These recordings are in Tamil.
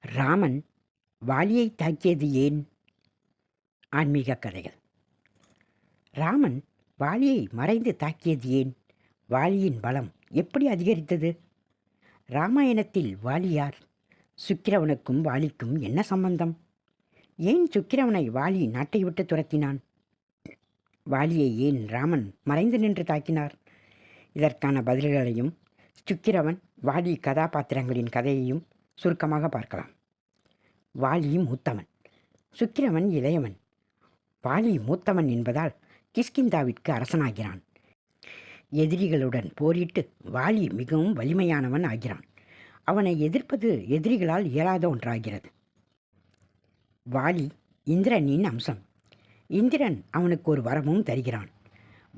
ராமன் வாலியை தாக்கியது ஏன்? ஆன்மீக கதைகள். ராமன் வாலியை மறைந்து தாக்கியது ஏன்? வாலியின் பலம் எப்படி அதிகரித்தது? ராமாயணத்தில் வாலியார் சுக்கிரவனுக்கும் வாலிக்கும் என்ன சம்பந்தம்? ஏன் சுக்கிரவனை வாலி நாட்டை விட்டு துரத்தினான்? வாலியை ஏன் ராமன் மறைந்து நின்று தாக்கினார்? இதற்கான பதில்களையும் சுக்கிரவன் வாலி கதாபாத்திரங்களின் கதையையும் சுருக்கமாக பார்க்கலாம். வாலி மூத்தவன் சுக்கிரவன் இளையவன். வாலி மூத்தவன் என்பதால் கிஷ்கிந்தாவிற்கு அரசனாகிறான். எதிரிகளுடன் போரிட்டு வாலி மிகவும் வலிமையானவன் ஆகிறான். அவனை எதிர்ப்பது எதிரிகளால் இயலாத ஒன்றாகிறது. வாலி இந்திரனின் அம்சம். இந்திரன் அவனுக்கு ஒரு வரமும் தருகிறான்.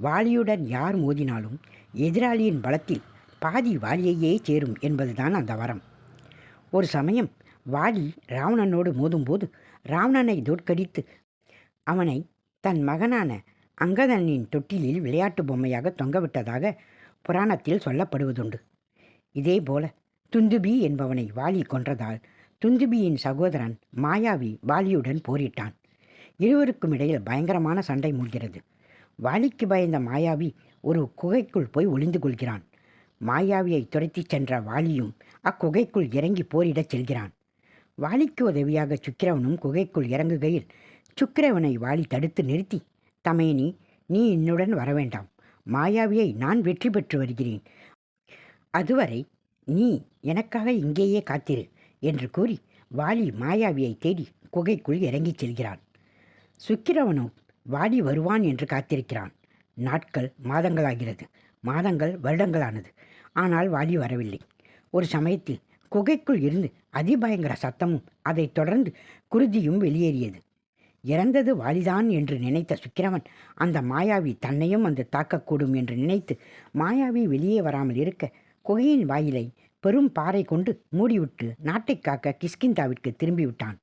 வாலியுடன் யார் மோதினாலும் எதிராளியின் பலத்தில் பாதி வாலியையே சேரும் என்பதுதான் அந்த வரம். ஒரு சமயம் வாலி ராவணனோடு மோதும்போது ராவணனை தோற்கடித்து அவனை தன் மகனான அங்கதனின் தொட்டிலில் விளையாட்டு பொம்மையாக தொங்கவிட்டதாக புராணத்தில் சொல்லப்படுவதுண்டு. இதேபோல துந்துபி என்பவனை வாலி கொன்றதால் துந்துபியின் சகோதரன் மாயாவி வாலியுடன் போரிட்டான். இருவருக்கும் இடையில் பயங்கரமான சண்டை மூழ்கிறது. வாலிக்கு பயந்த மாயாவி ஒரு குகைக்குள் போய் ஒளிந்து கொள்கிறான். மாயாவியை துரத்திச் சென்ற வாலியும் அக்குகைக்குள் இறங்கி போரிடச் செல்கிறான். வாலிக்கு உதவியாக சுக்கிரவனும் குகைக்குள் இறங்குகையில் சுக்கிரவனை வாலி தடுத்து நிறுத்தி தமையனி நீ என்னுடன் வரவேண்டாம். மாயாவியை நான் வெற்றி பெற்று வருகிறேன். அதுவரை நீ எனக்காக இங்கேயே காத்திரு என்று கூறி வாலி மாயாவியை தேடி குகைக்குள் இறங்கிச் செல்கிறான். சுக்கிரவனோ வாலி வருவான் என்று காத்திருக்கிறான். நாட்கள் மாதங்களாகிறது மாதங்கள் வருடங்களானது. ஆனால் வாலி வரவில்லை. ஒரு சமயத்தில் குகைக்குள் இருந்து அதிபயங்கர சத்தமும் அதைத் தொடர்ந்து குருதியும் வெளியேறியது. இறந்தது வாலிதான் என்று நினைத்த சுக்கிரவன் அந்த மாயாவி தன்னையும் வந்து தாக்கக்கூடும் என்று நினைத்து மாயாவி வெளியே வராமல் இருக்க குகையின் வாயிலை பெரும் பாறை கொண்டு மூடிவிட்டு நாட்டை காக்க கிஷ்கிந்தாவிற்கு திரும்பிவிட்டான்.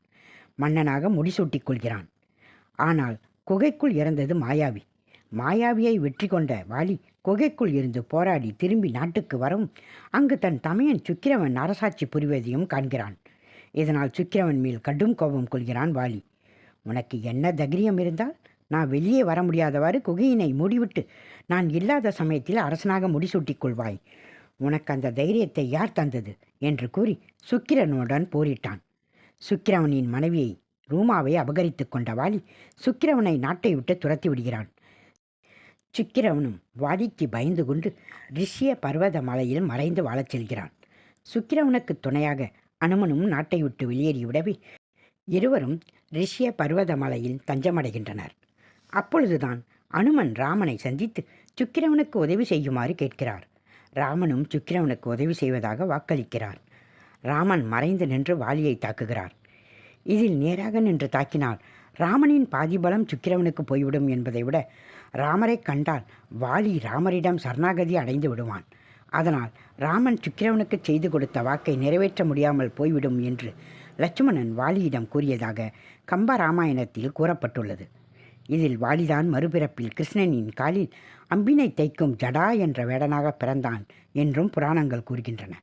மன்னனாக முடிசூட்டிக் கொள்கிறான். ஆனால் குகைக்குள் இறந்தது மாயாவி. மாயாவியை வெற்றி கொண்ட வாலி குகைக்குள் இருந்து போராடி திரும்பி நாட்டுக்கு வரும். அங்கு தன் தமையன் சுக்கிரவன் அரசாட்சி புரிவதையும் காண்கிறான். இதனால் சுக்கிரவன் மேல் கடும் கோபம் கொள்கிறான் வாலி. உனக்கு என்ன தைரியம் இருந்தால் நான் வெளியே வர முடியாதவாறு குகையினை மூடிவிட்டு நான் இல்லாத சமயத்தில் அரசனாக முடிசூட்டிக் கொள்வாய். உனக்கு அந்த தைரியத்தை யார் தந்தது? என்று கூறி சுக்கிரனுடன் போரிட்டான். சுக்கிரவனின் மனைவியை ரூமாவை அபகரித்து கொண்ட வாலி சுக்கிரவனை நாட்டை விட்டு துரத்தி விடுகிறான். சுக்கிரவனும் வாடிக்கு பயந்து கொண்டு ரிஷிய பர்வத மலையில் மறைந்து வாழச் செல்கிறான். சுக்கிரவனுக்கு துணையாக அனுமனும் நாட்டை விட்டு வெளியேறிவிடவே இருவரும் ரிஷிய பர்வத மலையில் தஞ்சமடைகின்றனர். அப்பொழுதுதான் அனுமன் ராமனை சந்தித்து சுக்கிரவனுக்கு உதவி செய்யுமாறு கேட்கிறார். ராமனும் சுக்கிரவனுக்கு உதவி செய்வதாக வாக்களிக்கிறார். ராமன் மறைந்து நின்று வாலியை தாக்குகிறார். இதில் நேராக நின்று தாக்கினால் ராமனின் பாதிபலம் சுக்கிரவனுக்கு போய்விடும் என்பதை விட ராமரை கண்டால் வாலி ராமரிடம் சரணாகதி அடைந்து விடுவான். அதனால் ராமன் சுக்கிரவனுக்கு செய்து கொடுத்த வாக்கை நிறைவேற்ற முடியாமல் போய்விடும் என்று லட்சுமணன் வாலியிடம் கூறியதாக கம்ப ராமாயணத்தில் கூறப்பட்டுள்ளது. இதில் வாலிதான் மறுபிறப்பில் கிருஷ்ணனின் காலில் அம்பினை தைக்கும் ஜடா என்ற வேடனாக பிறந்தான் என்றும் புராணங்கள் கூறுகின்றன.